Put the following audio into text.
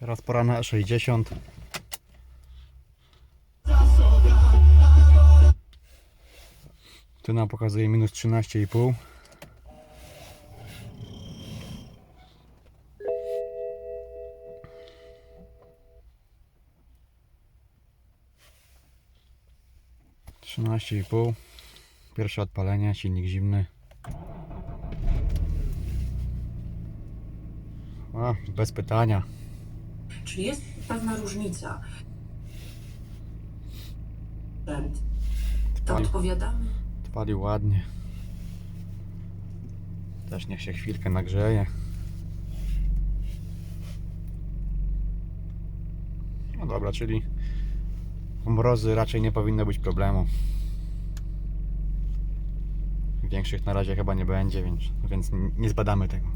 Teraz pora na 60. Tu nam pokazuje minus 13,5. Trzynaście i pół. Pierwsze odpalenie, silnik zimny. A, bez pytania. Jest pewna różnica? To Odpalił, odpowiadamy. odpalił ładnie. Też niech się chwilkę nagrzeje. No dobra, czyli mrozy raczej nie powinno być problemu. Większych na razie chyba nie będzie, więc, więc nie zbadamy tego.